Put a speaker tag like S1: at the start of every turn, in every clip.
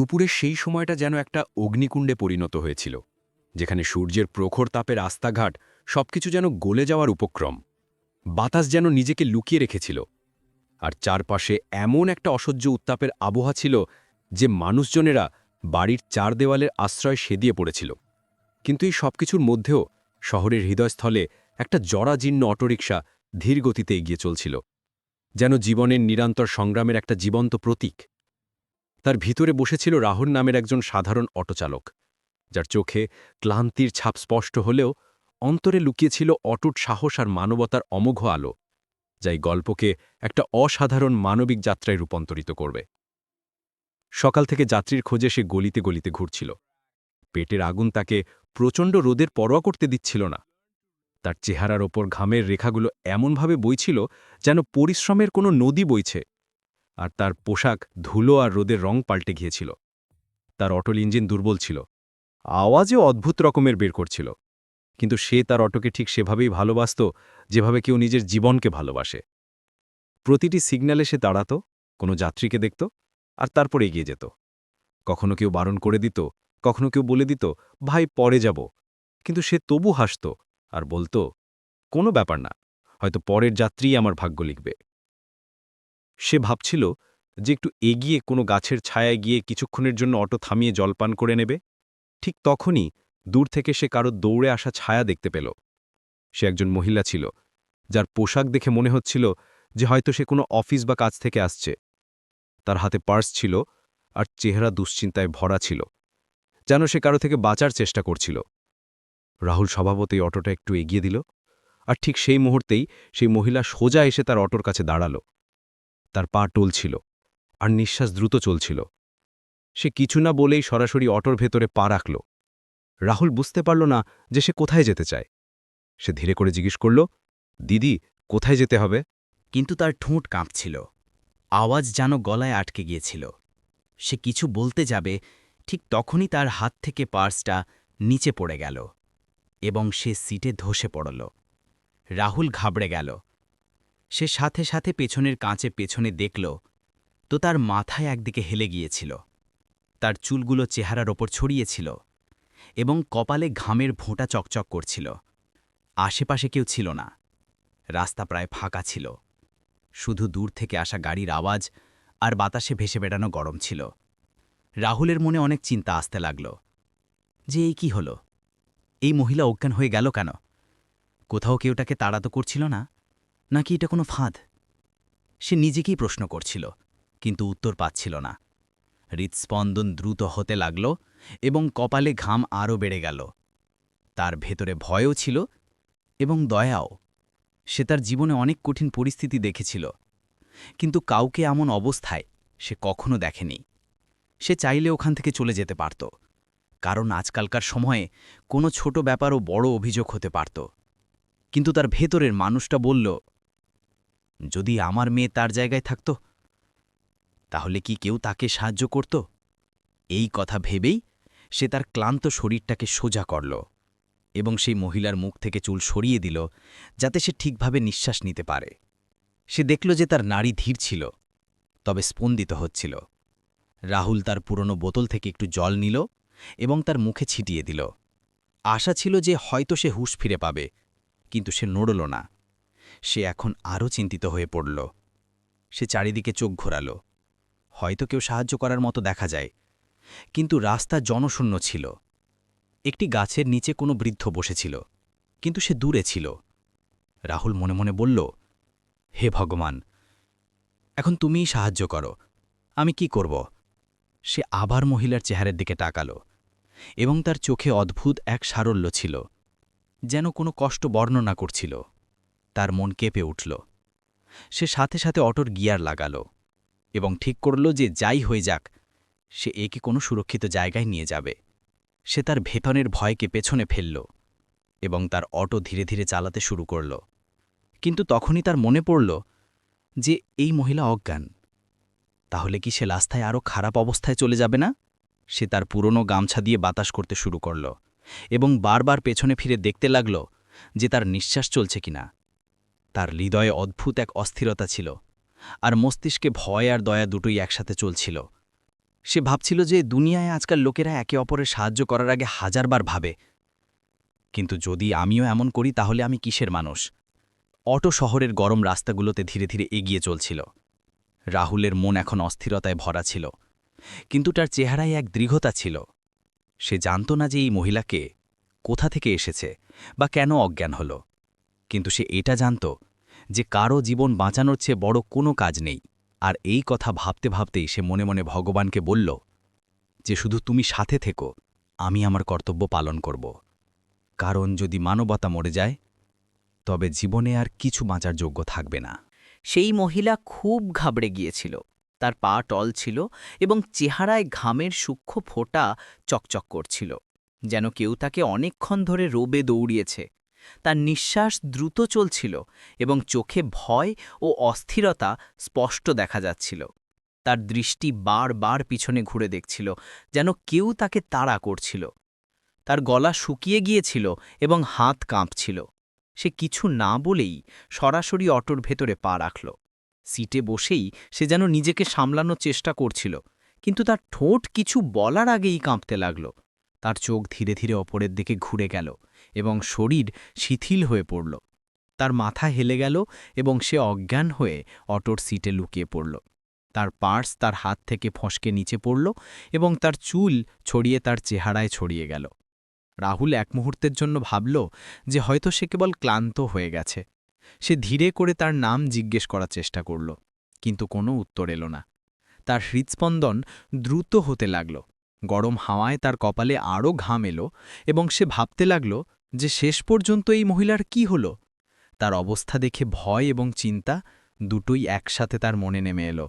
S1: দুপুরের সেই সময়টা যেন একটা অগ্নিকুণ্ডে পরিণত হয়েছিল, যেখানে সূর্যের প্রখর তাপের রাস্তাঘাট সবকিছু যেন গলে যাওয়ার উপক্রম। বাতাস যেন নিজেকে লুকিয়ে রেখেছিল, আর চারপাশে এমন একটা অসহ্য উত্তাপের আবহাওয়া ছিল যে মানুষজনেরা বাড়ির চার দেওয়ালের আশ্রয় সেদিয়ে পড়েছিল। কিন্তু এই সবকিছুর মধ্যেও শহরের হৃদয়স্থলে একটা জরাজীর্ণ অটোরিকশা ধীরগতিতে এগিয়ে চলছিল, যেন জীবনের নিরন্তর সংগ্রামের একটা জীবন্ত প্রতীক। তার ভিতরে বসেছিল রাহুল নামের একজন সাধারণ অটোচালক, যার চোখে ক্লান্তির ছাপ স্পষ্ট হলেও অন্তরে লুকিয়েছিল অটুট সাহস আর মানবতার অমোঘ আলো, যাই গল্পকে একটা অসাধারণ মানবিক যাত্রায় রূপান্তরিত করবে। সকাল থেকে যাত্রীর খোঁজে সে গলিতে গলিতে ঘুরছিল। পেটের আগুন তাকে প্রচণ্ড রোদের পরোয়া করতে দিচ্ছিল না। তার চেহারার ওপর ঘামের রেখাগুলো এমনভাবে বইছিল যেন পরিশ্রমের কোনো নদী বইছে। আর তার পোশাক ধুলো আর রোদের রং পাল্টে গিয়েছিল। তার অটল ইঞ্জিন দুর্বল ছিল। আওয়াজও অদ্ভুত রকমের বের করছিল। কিন্তু সে তার অটোকে ঠিক সেভাবেই ভালোবাসত, যেভাবে কেউ নিজের জীবনকে ভালোবাসে। প্রতিটি সিগন্যালে সে দাঁড়াত, কোনো যাত্রীকে দেখত আর তারপর এগিয়ে যেত। কখনো কেউ বারণ করে দিত, কখনো কেউ বলে দিত, ভাই, পরে যাব। কিন্তু সে তবু হাসত আর বলতো, কোনো ব্যাপার না, হয়তো পরের যাত্রীই আমার ভাগ্য লিখবে। সে ভাবছিল যে একটু এগিয়ে কোনো গাছের ছায়ায় গিয়ে কিছুক্ষণের জন্য অটো থামিয়ে জলপান করে নেবে। ঠিক তখনই দূর থেকে সে কারও দৌড়ে আসা ছায়া দেখতে পেল। সে একজন মহিলা ছিল, যার পোশাক দেখে মনে হচ্ছিল যে হয়তো সে কোনো অফিস বা কাজ থেকে আসছে। তার হাতে পার্স ছিল আর চেহারা দুশ্চিন্তায় ভরা ছিল, যেন সে কারও থেকে বাঁচার চেষ্টা করছিল। রাহুল স্বভাবতই অটোটা একটু এগিয়ে দিল, আর ঠিক সেই মুহূর্তেই সেই মহিলা সোজা এসে তার অটোর কাছে দাঁড়াল। তার পা টলছিল আর নিঃশ্বাস দ্রুত চলছিল। সে কিছু না বলেই সরাসরি অটোর ভেতরে পা রাখল। রাহুল বুঝতে পারল না যে সে কোথায় যেতে চায়। সে ধীরে করে জিজ্ঞেস করল, দিদি, কোথায় যেতে হবে?
S2: কিন্তু তার ঠোঁট কাঁপছিল। আওয়াজ যেন গলায় আটকে গিয়েছিল। সে কিছু বলতে যাবে, ঠিক তখনই তার হাত থেকে পার্সটা নিচে পড়ে গেল এবং সে সিটে ধসে পড়ল। রাহুল ঘাবড়ে গেল। সে সাথে সাথে পেছনের কাঁচে পেছনে দেখল তো তার মাথায় একদিকে হেলে গিয়েছিল। তার চুলগুলো চেহারার ওপর ছড়িয়েছিল এবং কপালে ঘামের ভোঁটা চকচক করছিল। আশেপাশে কেউ ছিল না। রাস্তা প্রায় ফাঁকা ছিল। শুধু দূর থেকে আসা গাড়ির আওয়াজ আর বাতাসে ভেসে বেড়ানো গরম ছিল। রাহুলের মনে অনেক চিন্তা আসতে লাগল। যে এই কি হল? এই মহিলা অজ্ঞান হয়ে গেল কেন? কোথাও কেউ তাকে তাড়াতো করছিল না? নাকি এটা কোনো ফাঁদ? সে নিজেকেই প্রশ্ন করছিল, কিন্তু উত্তর পাচ্ছিল না। হৃৎস্পন্দন দ্রুত হতে লাগল এবং কপালে ঘাম আরও বেড়ে গেল। তার ভেতরে ভয়ও ছিল এবং দয়াও। সে তার জীবনে অনেক কঠিন পরিস্থিতি দেখেছিল, কিন্তু কাউকে এমন অবস্থায় সে কখনো দেখেনি। সে চাইলে ওখান থেকে চলে যেতে পারত, কারণ আজকালকার সময়ে কোনো ছোট ব্যাপারও বড় অভিযোগ হতে পারত। কিন্তু তার ভেতরের মানুষটা বলল যদি আমার মেয়ে তার জায়গায় থাকত, তাহলে কি কেউ তাকে সাহায্য করত? এই কথা ভেবেই সে তার ক্লান্ত শরীরটাকে সোজা করল এবং সেই মহিলার মুখ থেকে চুল সরিয়ে দিল যাতে সে ঠিকভাবে নিঃশ্বাস নিতে পারে। সে দেখল যে তার নাড়ি ধীর ছিল, তবে স্পন্দিত হচ্ছিল। রাহুল তার পুরনো বোতল থেকে একটু জল নিল এবং তার মুখে ছিটিয়ে দিল। আশা ছিল যে হয়তো সে হুশ ফিরে পাবে, কিন্তু সে নড়ল না। সে এখন আরও চিন্তিত হয়ে পড়ল। সে চারিদিকে চোখ ঘোরাল। হয়তো কেউ সাহায্য করার মতো দেখা যায়। কিন্তু রাস্তা জনশূন্য ছিল। একটি গাছের নিচে কোনো বৃদ্ধ বসেছিল, কিন্তু সে দূরে ছিল। রাহুল মনে মনে বলল, হে ভগবান, এখন তুমিই সাহায্য করো। আমি কি করব? সে আবার মহিলার চেহারের দিকে তাকাল এবং তার চোখে অদ্ভুত এক সারল্য ছিল, যেন কোনো কষ্ট বর্ণনা করছিল। তার মন কেঁপে উঠল। সে সাথে সাথে অটোর গিয়ার লাগাল এবং ঠিক করল যে যাই হয়ে যাক, সে একে কোনো সুরক্ষিত জায়গায় নিয়ে যাবে। সে তার ভেতনের ভয়কে পেছনে ফেলল এবং তার অটো ধীরে ধীরে চালাতে শুরু করল। কিন্তু তখনই তার মনে পড়ল যে এই মহিলা অজ্ঞান। তাহলে কি সে রাস্তায় আরও খারাপ অবস্থায় চলে যাবে না? সে তার পুরনো গামছা দিয়ে বাতাস করতে শুরু করল এবং বারবার পেছনে ফিরে দেখতে লাগল যে তার নিঃশ্বাস চলছে কিনা। তার হৃদয়ে অদ্ভুত এক অস্থিরতা ছিল, আর মস্তিষ্কে ভয় আর দয়া দুটোই একসাথে চলছিল।
S3: সে ভাবছিল যে দুনিয়ায় আজকাল লোকেরা একে অপরের সাহায্য করার আগে হাজারবার ভাবে। কিন্তু যদি আমিও এমন করি, তাহলে আমি কিসের মানুষ? অটো শহরের গরম রাস্তাগুলোতে ধীরে ধীরে এগিয়ে চলছিল। রাহুলের মন এখন অস্থিরতায় ভরা ছিল, কিন্তু তার চেহারায় এক দৃঢ়তা ছিল। সে জানত না যে এই মহিলাকে কোথা থেকে এসেছে, বা কেন অজ্ঞান হল। কিন্তু সে এটা জানত যে কারও জীবন বাঁচানোর চেয়ে বড় কোনো কাজ নেই। আর এই কথা ভাবতে ভাবতেই সে মনে মনে ভগবানকে বলল, যে শুধু তুমি সাথে থেকো, আমি আমার কর্তব্য পালন করব। কারণ যদি মানবতা মরে যায়, তবে জীবনে আর কিছু বাঁচার যোগ্য থাকবে না।
S2: সেই মহিলা খুব ঘাবড়ে গিয়েছিল। তার পা টল ছিল এবং চেহারায় ঘামের সূক্ষ্ম ফোঁটা চকচক করছিল, যেন কেউ তাকে অনেকক্ষণ ধরে রোবে দৌড়িয়েছে। তার নিঃশ্বাস দ্রুত চলছিল এবং চোখে ভয় ও অস্থিরতা স্পষ্ট দেখা যাচ্ছিল। তার দৃষ্টি বারবার পিছনে ঘুরে দেখছিল, যেন কেউ তাকে তাড়া করছিল। তার গলা শুকিয়ে গিয়েছিল এবং হাত কাঁপছিল। সে কিছু না বলেই সরাসরি অটোর ভেতরে পা রাখল। সিটে বসেই সে যেন নিজেকে সামলানোর চেষ্টা করছিল, কিন্তু তার ঠোঁট কিছু বলার আগেই কাঁপতে লাগল। তার চোখ ধীরে ধীরে ওপরের দিকে ঘুরে গেল। এবং শরীর শিথিল হয়ে পড়ল। তার মাথা হেলে গেল এবং সে অজ্ঞান হয়ে অটোর সিটে লুকিয়ে পড়ল। তার পার্স তার হাত থেকে ফসকে নিচে পড়ল এবং তার চুল ছড়িয়ে তার চেহারায় ছড়িয়ে গেল। রাহুল এক মুহূর্তের জন্য ভাবল যে হয়তো সে কেবল ক্লান্ত হয়ে গেছে। সে ধীরে করে তার নাম জিজ্ঞেস করার চেষ্টা করল, কিন্তু কোনো উত্তর এলো না। তার হৃৎস্পন্দন দ্রুত হতে লাগল। গরম হাওয়ায় তার কপালে আরও ঘাম এলো এবং সে ভাবতে লাগল যে শেষ পর্যন্ত এই মহিলার কি হল? তার অবস্থা দেখে ভয় এবং চিন্তা দুটোই একসাথে তার মনে নেমে এলো।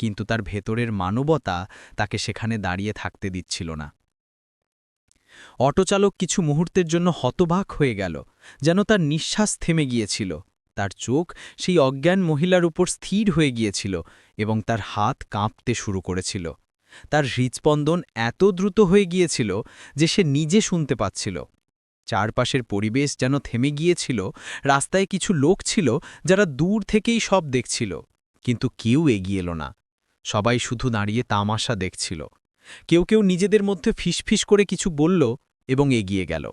S2: কিন্তু তার ভেতরের মানবতা তাকে সেখানে দাঁড়িয়ে থাকতে দিচ্ছিল না। অটোচালক কিছু মুহূর্তের জন্য হতবাক হয়ে গেল, যেন তার নিঃশ্বাস থেমে গিয়েছিল। তার চোখ সেই অজ্ঞান মহিলার উপর স্থির হয়ে গিয়েছিল এবং তার হাত কাঁপতে শুরু করেছিল। তার হৃৎস্পন্দন এত দ্রুত হয়ে গিয়েছিল যে সে নিজে শুনতে পাচ্ছিল। চারপাশের পরিবেশ যেন থেমে গিয়েছিল, রাস্তায় কিছু লোক ছিল যারা দূর থেকেই সব দেখছিল, কিন্তু কেউ এগিয়ে এলো না। সবাই শুধু দাঁড়িয়ে তামাশা দেখছিল। কেউ কেউ নিজেদের মধ্যে ফিসফিস করে কিছু বলল এবং এগিয়ে গেল।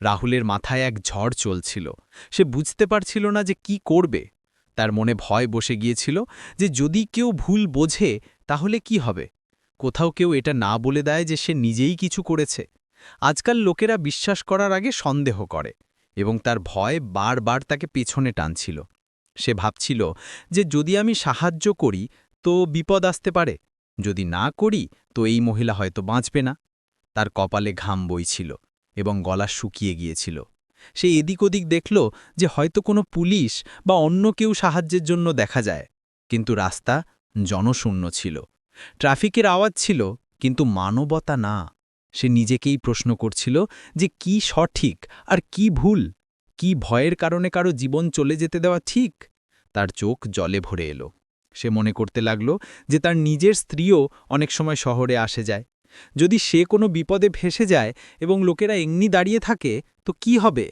S2: রাহুলের মাথায় এক ঝড় চলছিল। সে বুঝতে পারছিল না যে কি করবে। তার মনে ভয় বসে গিয়েছিল যে যদি কেউ ভুল বোঝে তাহলে কি হবে? কোথাও কেউ এটা না বলে দেয় যে সে নিজেই কিছু করেছে। আজকাল লোকেরা বিশ্বাস করার আগে সন্দেহ করে এবং তার ভয় বারবার তাকে পেছনে টানছিল। সে ভাবছিল যে যদি আমি সাহায্য করি, তো বিপদ আসতে পারে। যদি না করি, তো এই মহিলা হয়তো বাঁচবে না। তার কপালে ঘাম বইছিল এবং গলা শুকিয়ে গিয়েছিল। সে এদিক ওদিক দেখল যে হয়তো কোনো পুলিশ বা অন্য কেউ সাহায্যের জন্য দেখা যায়। কিন্তু রাস্তা জনশূন্য ছিল। ট্রাফিকের আওয়াজ ছিল, কিন্তু মানবতা না। সে নিজেকেই প্রশ্ন করছিল যে কি সঠিক আর কি ভুল? কি ভয়ের কারণে কারও জীবন চলে যেতে দেওয়া ঠিক? তার চোখ জলে ভরে এলো। সে মনে করতে লাগল যে তার নিজের স্ত্রীও অনেক সময় শহরে আসে যায়। যদি সে কোনো বিপদে ভেসে যায় এবং লোকেরা এমনি দাঁড়িয়ে থাকে, তো কি হবে?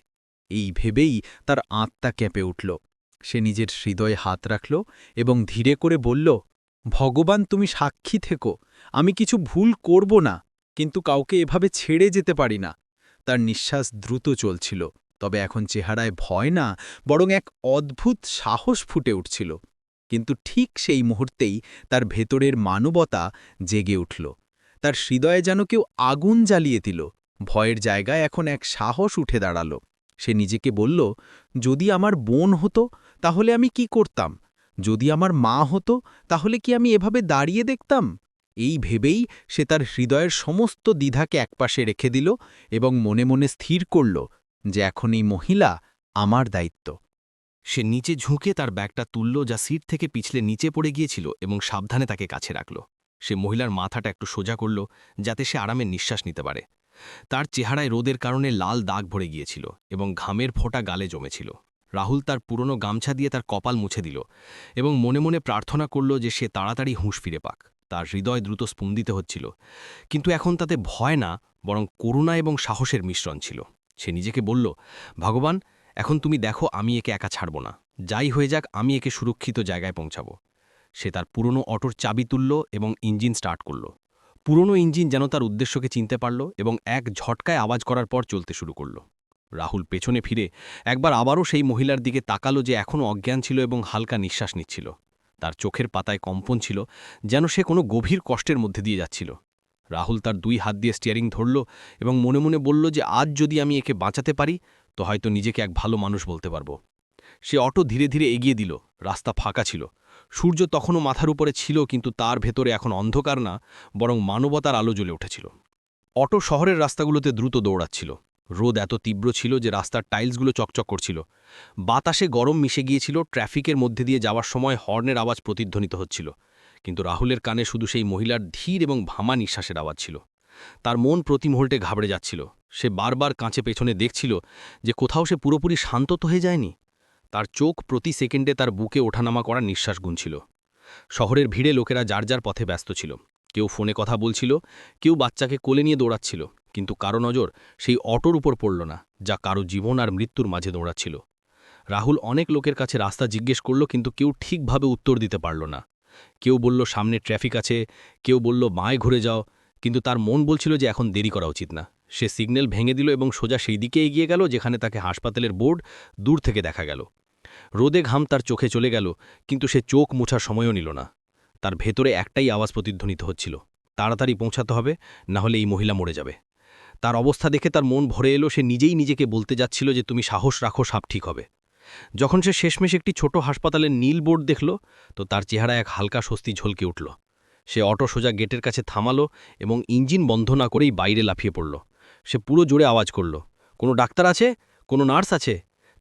S2: এই ভেবেই তার আত্মা কেঁপে উঠল। সে নিজের হৃদয়ে হাত রাখল এবং ধীরে করে বলল, ভগবান, তুমি সাক্ষী থেকো। আমি কিছু ভুল করব না। কিন্তু কাউকে এভাবে ছেড়ে যেতে পারি না। তার নিঃশ্বাস দ্রুত চলছিল, তবে এখন চেহারায় ভয় না, বরং এক অদ্ভুত সাহস ফুটে উঠছিল। কিন্তু ঠিক সেই মুহূর্তেই তার ভেতরের মানবতা জেগে উঠল। তার হৃদয়ে যেন কেউ আগুন জ্বালিয়ে দিল। ভয়ের জায়গায় এখন এক সাহস উঠে দাঁড়াল। সে নিজেকে বলল, যদি আমার বোন হতো, তাহলে আমি কি করতাম? যদি আমার মা হতো, তাহলে কি আমি এভাবে দাঁড়িয়ে দেখতাম? এই ভেবেই সে তার হৃদয়ের সমস্ত দ্বিধাকে একপাশে রেখে দিল এবং মনে মনে স্থির করল যে এখন এই মহিলা আমার দায়িত্ব।
S1: সে নিচে ঝুঁকে তার ব্যাগটা তুলল যা সিট থেকে পিছলে নিচে পড়ে গিয়েছিল এবং সাবধানে তাকে কাছে রাখল। সে মহিলার মাথাটা একটু সোজা করল যাতে সে আরামে নিঃশ্বাস নিতে পারে। তার চেহারায় রোদের কারণে লাল দাগ ভরে গিয়েছিল এবং ঘামের ফোঁটা গালে জমেছিল। রাহুল তার পুরনো গামছা দিয়ে তার কপাল মুছে দিল এবং মনে মনে প্রার্থনা করল যে সে তাড়াতাড়ি হুঁশ ফিরে পাক। তার হৃদয় দ্রুত স্পন্দিত হচ্ছিল। কিন্তু এখন তাতে ভয় না, বরং করুণা এবং সাহসের মিশ্রণ ছিল। সে নিজেকে বলল, ভগবান, এখন তুমি দেখো আমি একে একা ছাড়ব না। যাই হয়ে যাক, আমি একে সুরক্ষিত জায়গায় পৌঁছাব।
S2: সে তার পুরনো অটোর চাবি তুলল এবং ইঞ্জিন স্টার্ট করল। পুরনো ইঞ্জিন যেন তার উদ্দেশ্যকে চিনতে পারল এবং এক ঝটকায় আওয়াজ করার পর চলতে শুরু করল। রাহুল পেছনে ফিরে একবার আবারও সেই মহিলার দিকে তাকালো যে এখনও অজ্ঞান ছিল এবং হালকা নিঃশ্বাস নিচ্ছিল। তার চোখের পাতায় কম্পন ছিল যেন সে কোনো গভীর কষ্টের মধ্যে দিয়ে যাচ্ছিল। রাহুল তার দুই হাত দিয়ে স্টিয়ারিং ধরল এবং মনে মনে বলল যে আজ যদি আমি একে বাঁচাতে পারি, তো হয়তো নিজেকে এক ভালো মানুষ বলতে পারব। সে অটো ধীরে ধীরে এগিয়ে দিল, রাস্তা ফাঁকা ছিল। সূর্য তখনও মাথার উপরে ছিল কিন্তু তার ভেতরে এখন অন্ধকার না, বরং মানবতার আলো জ্বলে উঠেছিল। অটো শহরের রাস্তাগুলোতে দ্রুত দৌড়াচ্ছিল। রোদ এত তীব্র ছিল যে রাস্তার টাইলসগুলো চকচক করছিল। বাতাসে গরম মিশে গিয়েছিল, ট্রাফিকের মধ্যে দিয়ে যাওয়ার সময় হর্নের আওয়াজ প্রতিধ্বনিত হচ্ছিল। কিন্তু রাহুলের কানে শুধু সেই মহিলার ধীর এবং ভামা নিঃশ্বাসের আওয়াজ ছিল। তার মন প্রতি মুহূর্তে ঘাবড়ে যাচ্ছিল। সে বারবার কাঁচে পেছনে দেখছিল যে কোথাও সে পুরোপুরি শান্ত তো হয়ে যায়নি। তার চোখ প্রতি সেকেন্ডে তার বুকে ওঠানামা করার নিঃশ্বাস গুনছিল। শহরের ভিড়ে লোকেরা যার যার পথে ব্যস্ত ছিল। কেউ ফোনে কথা বলছিল, কেউ বাচ্চাকে কোলে নিয়ে দৌড়াচ্ছিল। কিন্তু কারও নজর সেই অটোর উপর পড়ল না, যা কারও জীবন আর মৃত্যুর মাঝে দৌড়াচ্ছিল। রাহুল অনেক লোকের কাছে রাস্তা জিজ্ঞেস করল, কিন্তু কেউ ঠিকভাবে উত্তর দিতে পারল না। কেউ বলল, সামনে ট্রাফিক আছে। কেউ বলল মায় ঘুরে যাও। কিন্তু তার মন বলছিল যে এখন দেরি করা উচিত না। সে সিগন্যাল ভেঙে দিল এবং সোজা সেই দিকে এগিয়ে গেল, যেখানে তাকে হাসপাতালের বোর্ড দূর থেকে দেখা গেল। রোদে ঘাম তার চোখে চলে গেল, কিন্তু সে চোখ মুছার সময়ও নিল না। তার ভেতরে একটাই আওয়াজ প্রতিধ্বনিত হচ্ছিল, তাড়াতাড়ি পৌঁছাতে হবে, না হলে এই মহিলা মরে যাবে। তার অবস্থা দেখে তার মন ভরে এলো, সে নিজেই নিজেকে বলতে যাচ্ছিল যে তুমি সাহস রাখো, সাপ ঠিক হবে। যখন সে শেষমেশ একটি ছোট হাসপাতালের নীল বোর্ড দেখল, তো তার চেহারা এক হালকা স্বস্তি ঝলকে উঠল। সে অটো সোজা গেটের কাছে থামালো এবং ইঞ্জিন বন্ধ না করেই বাইরে লাফিয়ে পড়ল। সে পুরো জোরে আওয়াজ করল, কোনো ডাক্তার আছে? কোনো নার্স আছে?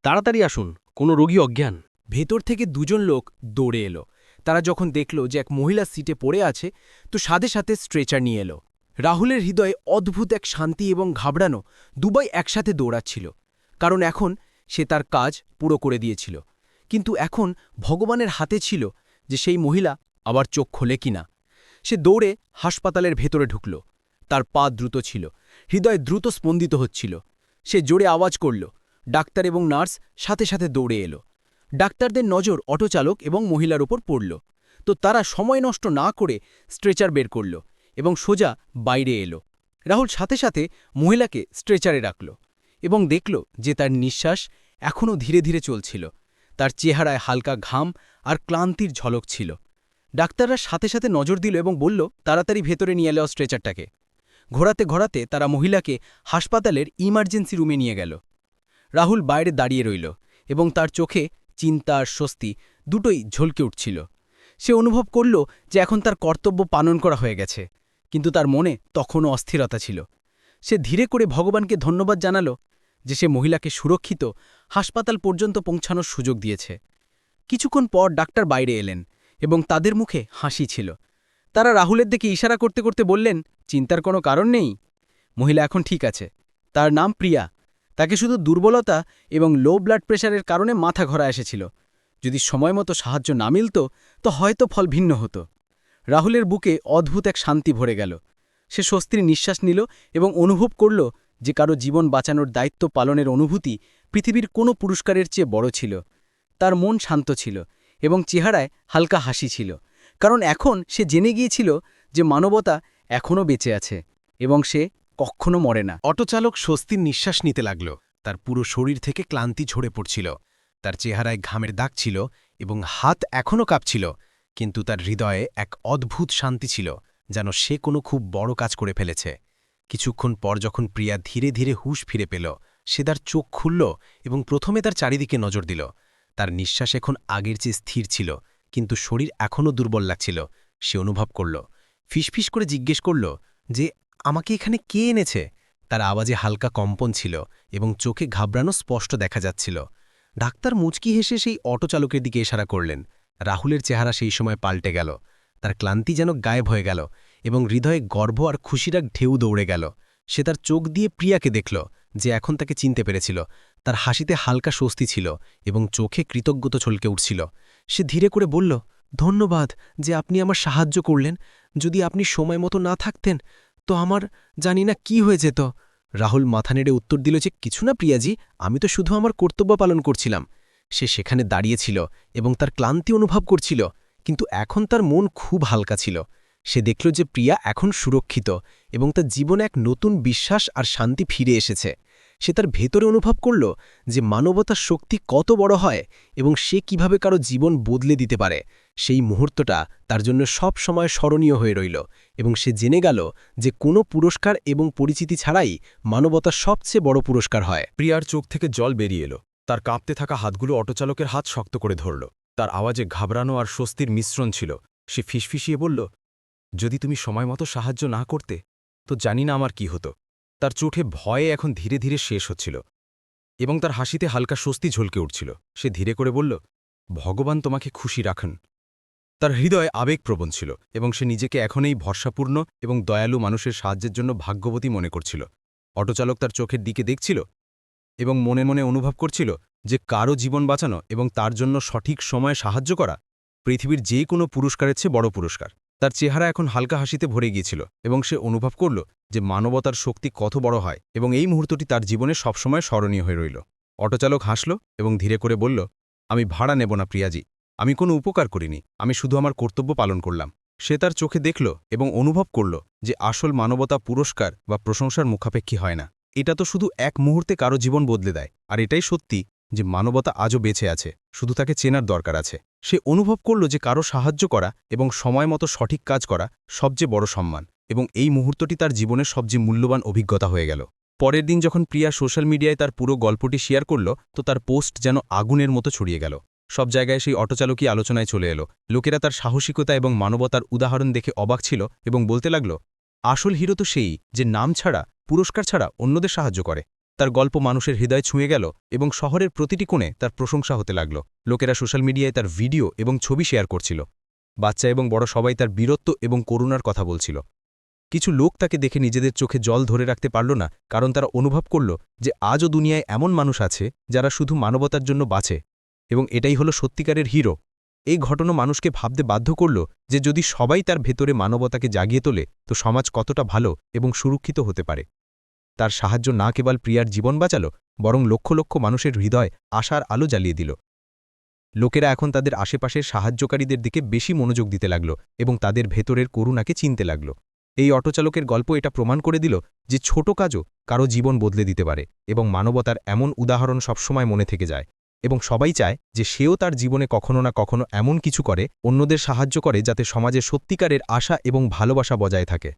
S2: তাড়াতাড়ি আসুন, কোনো রোগী অজ্ঞান।
S4: ভেতর থেকে দুজন লোক দৌড়ে এলো। তারা যখন দেখল যে এক মহিলা সিটে পড়ে আছে, তো সাথে সাথে স্ট্রেচার নিয়ে এলো। রাহুলের হৃদয়ে অদ্ভুত এক শান্তি এবং ঘাবড়ানো দুবাই একসাথে দৌড়াচ্ছিল, কারণ এখন সে তার কাজ পুরো করে দিয়েছিল। কিন্তু এখন ভগবানের হাতে ছিল যে সেই মহিলা আবার চোখ খোলে কিনা সে দৌড়ে হাসপাতালের ভেতরে ঢুকল। তার পা দ্রুত ছিল, হৃদয় দ্রুত স্পন্দিত হচ্ছিল। সে জোরে আওয়াজ করল, ডাক্তার এবং নার্স সাথে সাথে দৌড়ে এলো। ডাক্তারদের নজর অটোচালক এবং মহিলার উপর পড়ল। তো তারা সময় নষ্ট না করে স্ট্রেচার বের করল। এবং সোজা বাইরে এলো। রাহুল সাথে সাথে মহিলাকে স্ট্রেচারে রাখল এবং দেখল যে তার নিঃশ্বাস এখনও ধীরে ধীরে চলছিল। তার চেহারায় হালকা ঘাম আর ক্লান্তির ঝলক ছিল। ডাক্তাররা সাথে সাথে নজর দিল এবং বলল, তাড়াতাড়ি ভেতরে নিয়ে এলো স্ট্রেচারটাকে। ঘোরাতে ঘোরাতে তারা মহিলাকে হাসপাতালের ইমার্জেন্সি রুমে নিয়ে গেল। রাহুল বাইরে দাঁড়িয়ে রইল এবং তার চোখে চিন্তা আর স্বস্তি দুটোই ঝলকে উঠছিল। সে অনুভব করল যে এখন তার কর্তব্য পালন করা হয়ে গেছে। কিন্তু তার মনে তখনও অস্থিরতা ছিল। সে ধীরে করে ভগবানকে ধন্যবাদ জানালো যে সে মহিলাকে সুরক্ষিত হাসপাতাল পর্যন্ত পৌঁছানোর সুযোগ দিয়েছে। কিছুক্ষণ পর ডাক্তার বাইরে এলেন এবং তাদের মুখে হাসি ছিল। তারা রাহুলের দিকে ইশারা করতে করতে বললেন, চিন্তার কোনো কারণ নেই। মহিলা এখন ঠিক আছে। তার নাম প্রিয়া। তাকে শুধু দুর্বলতা এবং লো ব্লাড প্রেশারের কারণে মাথা ঘরা এসেছিল। যদি সময় মতো সাহায্য না মিলত, তো হয়তো ফল ভিন্ন হতো। রাহুলের বুকে অদ্ভুত এক শান্তি ভরে গেল। সে স্বস্তির নিঃশ্বাস নিল এবং অনুভব করল যে কারও জীবন বাঁচানোর দায়িত্ব পালনের অনুভূতি পৃথিবীর কোনো পুরস্কারের চেয়ে বড় ছিল। তার মন শান্ত ছিল এবং চেহারায় হালকা হাসি ছিল। কারণ এখন সে জেনে গিয়েছিল যে মানবতা এখনও বেঁচে আছে এবং সে কখনো মরে না।
S5: অটোচালক স্বস্তির নিঃশ্বাস নিতে লাগল। তার পুরো শরীর থেকে ক্লান্তি ঝরে পড়ছিল। তার চেহারায় ঘামের দাগ ছিল এবং হাত এখনও কাঁপছিল। কিন্তু তার হৃদয়ে এক অদ্ভুত শান্তি ছিল যেন সে কোনো খুব বড় কাজ করে ফেলেছে। কিছুক্ষণ পর যখন প্রিয়া ধীরে ধীরে হুশ ফিরে পেল, সে তার চোখ খুলল এবং প্রথমে তার চারিদিকে নজর দিল। তার নিঃশ্বাস এখন আগের চেয়ে স্থির ছিল, কিন্তু শরীর এখনও দুর্বল লাগছিল। সে অনুভব করল, ফিসফিস করে জিজ্ঞেস করল যে, আমাকে এখানে কে এনেছে? তার আওয়াজে হালকা কম্পন ছিল এবং চোখে ঘাবড়ানো স্পষ্ট দেখা যাচ্ছিল। ডাক্তার মুচকি হেসে সেই অটো চালকের দিকে ইশারা করলেন। রাহুলের চেহারা সেই সময় পাল্টে গেল। তার ক্লান্তি যেন গায়েব হয়ে গেল এবং হৃদয়ে গর্ব আর খুশির ঢেউ দৌড়ে গেল। সে তার চোখ দিয়ে প্রিয়াকে দেখল, যে এখন তাকে চিনতে পেরেছিল। তার হাসিতে হালকা স্বস্তি ছিল এবং চোখে কৃতজ্ঞতা ছলকে উঠছিল। সে ধীরে করে বলল, ধন্যবাদ যে আপনি আমার সাহায্য করলেন। যদি আপনি সময় মতো না থাকতেন, তো আমার জানি না কি হয়ে যেত। রাহুল মাথা নেড়ে উত্তর দিল যে, কিছু না প্রিয়াজি, আমি তো শুধু আমার কর্তব্য পালন করছিলাম। সে সেখানে দাঁড়িয়েছিল এবং তার ক্লান্তি অনুভব করছিল,
S4: কিন্তু এখন তার মন খুব হালকা ছিল। সে দেখল যে প্রিয়া এখন সুরক্ষিত এবং তার জীবনে এক নতুন বিশ্বাস আর শান্তি ফিরে এসেছে। সে তার ভেতরে অনুভব করল যে মানবতার শক্তি কত বড় হয় এবং সে কীভাবে কারও জীবন বদলে দিতে পারে। সেই মুহূর্তটা তার জন্য সব সময় স্মরণীয় হয়ে রইল এবং সে জেনে গেল যে কোনো পুরস্কার এবং পরিচিতি ছাড়াই মানবতার সবচেয়ে বড় পুরস্কার হয়।
S2: প্রিয়ার চোখ থেকে জল বেরিয়ে এলো। তার কাঁপতে থাকা হাতগুলো অটোচালকের হাত শক্ত করে ধরল। তার আওয়াজে ঘাবড়ানো আর স্বস্তির মিশ্রণ ছিল। সে ফিসফিসিয়ে বলল, যদি তুমি সময় মতো সাহায্য না করতে, তো জানি না আমার কি হতো। তার চোখে ভয়ে এখন ধীরে ধীরে শেষ হচ্ছিল এবং তার হাসিতে হালকা স্বস্তি ঝলকে উঠছিল। সে ধীরে করে বলল, ভগবান তোমাকে খুশি রাখেন। তার হৃদয় আবেগপ্রবণ ছিল এবং সে নিজেকে এখন এই ভরসাপূর্ণ এবং দয়ালু মানুষের সাহায্যের জন্য ভাগ্যবতী মনে করছিল। অটোচালক তার চোখের দিকে দেখছিল এবং মনে মনে অনুভব করছিল যে কারও জীবন বাঁচানো এবং তার জন্য সঠিক সময়ে সাহায্য করা পৃথিবীর যে কোনো পুরস্কারের চেয়ে বড় পুরস্কার। তার চেহারা এখন হালকা হাসিতে ভরে গিয়েছিল এবং সে অনুভব করল যে মানবতার শক্তি কত বড় হয় এবং এই মুহূর্তটি তার জীবনে সবসময় স্মরণীয় হয়ে রইল। অটোচালক হাসল এবং ধীরে করে বলল, আমি ভাড়া নেব না প্রিয়াজি, আমি কোনো উপকার করিনি, আমি শুধু আমার কর্তব্য পালন করলাম। সে তার চোখে দেখল এবং অনুভব করল যে আসল মানবতা পুরস্কার বা প্রশংসার মুখাপেক্ষী হয় না। এটা তো শুধু এক মুহূর্তে কারও জীবন বদলে দেয়। আর এটাই সত্যি যে মানবতা আজও বেঁচে আছে, শুধু তাকে চেনার দরকার আছে। সে অনুভব করল যে কারও সাহায্য করা এবং সময় মতো সঠিক কাজ করা সবচেয়ে বড় সম্মান এবং এই মুহূর্তটি তার জীবনের সবচেয়ে মূল্যবান অভিজ্ঞতা হয়ে গেল। পরের দিন যখন প্রিয়া সোশ্যাল মিডিয়ায় তার পুরো গল্পটি শেয়ার করল, তো তার পোস্ট যেন আগুনের মতো ছড়িয়ে গেল। সব জায়গায় সেই অটোচালকই আলোচনায় চলে এলো। লোকেরা তার সাহসিকতা এবং মানবতার উদাহরণ দেখে অবাক ছিল এবং বলতে লাগল আসল হিরো তো সেই যে নাম ছাড়া, পুরস্কার ছাড়া অন্যদের সাহায্য করে। তার গল্প মানুষের হৃদয় ছুঁয়ে গেল এবং শহরের প্রতিটি কোণে তার প্রশংসা হতে লাগল। লোকেরা সোশ্যাল মিডিয়ায় তার ভিডিও এবং ছবি শেয়ার করছিল। বাচ্চা এবং বড় সবাই তার বীরত্ব এবং করুণার কথা বলছিল। কিছু লোক তাকে দেখে নিজেদের চোখে জল ধরে রাখতে পারল না, কারণ তারা অনুভব করল যে আজও দুনিয়ায় এমন মানুষ আছে যারা শুধু মানবতার জন্য বাঁচে। এবং এটাই হলো সত্যিকারের হিরো। এই ঘটনা মানুষকে ভাবতে বাধ্য করল যে যদি সবাই তার ভেতরে মানবতাকে জাগিয়ে তোলে, তো সমাজ কতটা ভালো এবং সুরক্ষিত হতে পারে। তার সাহায্য না কেবল প্রিয়ার জীবন বাঁচাল, বরং লক্ষ লক্ষ মানুষের হৃদয় আশার আলো জ্বালিয়ে দিল। লোকেরা এখন তাদের আশেপাশের সাহায্যকারীদের দিকে বেশি মনোযোগ দিতে লাগল এবং তাদের ভেতরের করুণাকে চিনতে লাগল। এই অটোচালকের গল্প এটা প্রমাণ করে দিল যে ছোট কাজও কারও জীবন বদলে দিতে পারে এবং মানবতার এমন উদাহরণ সবসময় মনে থেকে যায়। এবং সবাই চায় যে সেও তার জীবনে কখনো না কখনো এমন কিছু করে, অন্যদের সাহায্য করে যাতে সমাজে সত্যিকারের আশা এবং ভালোবাসা বজায় থাকে।